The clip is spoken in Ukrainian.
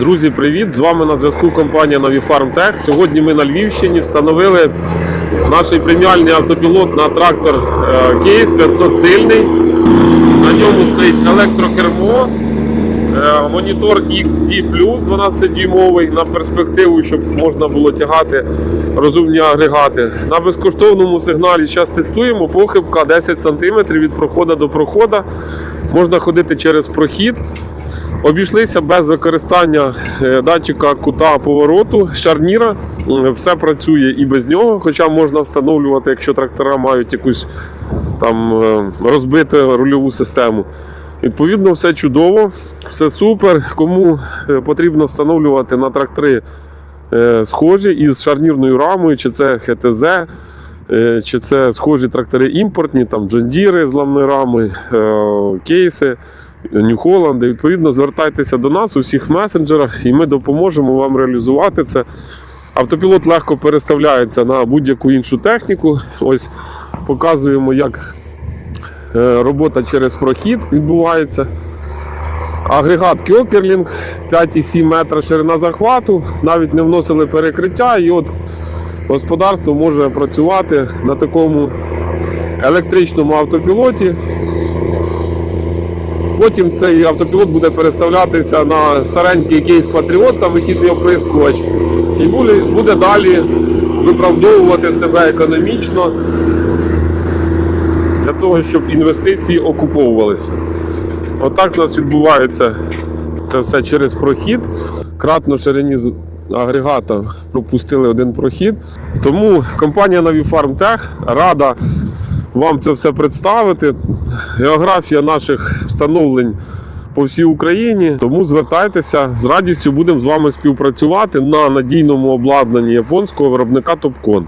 Друзі, привіт! З вами на зв'язку компанія Navifarm Tech. Сьогодні ми на Львівщині встановили наш преміальний автопілот на трактор е, Кейс 500 сильний. На ньому стоїть електрокермо, е, монітор XD 12-дюймовий на перспективу, щоб можна було тягати розумні агрегати. На безкоштовному сигналі зараз тестуємо. Похибка 10 см від проходу до проходу. Можна ходити через прохід. Обійшлися без використання е, датчика кута повороту, шарніра. Все працює і без нього, хоча можна встановлювати, якщо трактора мають якусь там е, розбиту рульову систему. Відповідно, все чудово, все супер. Кому е, потрібно встановлювати на трактори схожі із шарнірною рамою, чи це ХТЗ, чи це схожі трактори імпортні, там джондіри з ламною рамою, е, кейси. Нью-Холланди. Відповідно, звертайтеся до нас у всіх месенджерах, і ми допоможемо вам реалізувати це. Автопілот легко переставляється на будь-яку іншу техніку. Ось показуємо, як е, робота через прохід відбувається. Агрегат Кьокерлінг 5,7 метра ширина захвату, навіть не вносили перекриття, і от господарство може працювати на такому електричному автопілоті. Потім цей автопілот буде переставлятися на старенький кейс Patriot, самохідний оприскувач, і буде, далі виправдовувати себе економічно для того, щоб інвестиції окуповувалися. Отак у нас відбувається це все через прохід. Кратно ширині агрегата пропустили один прохід. Тому компанія Navifarm Tech рада вам це все представити. Географія наших встановлень по всій Україні. Тому звертайтеся з радістю будемо з вами співпрацювати на надійному обладнанні японського виробника Topcon.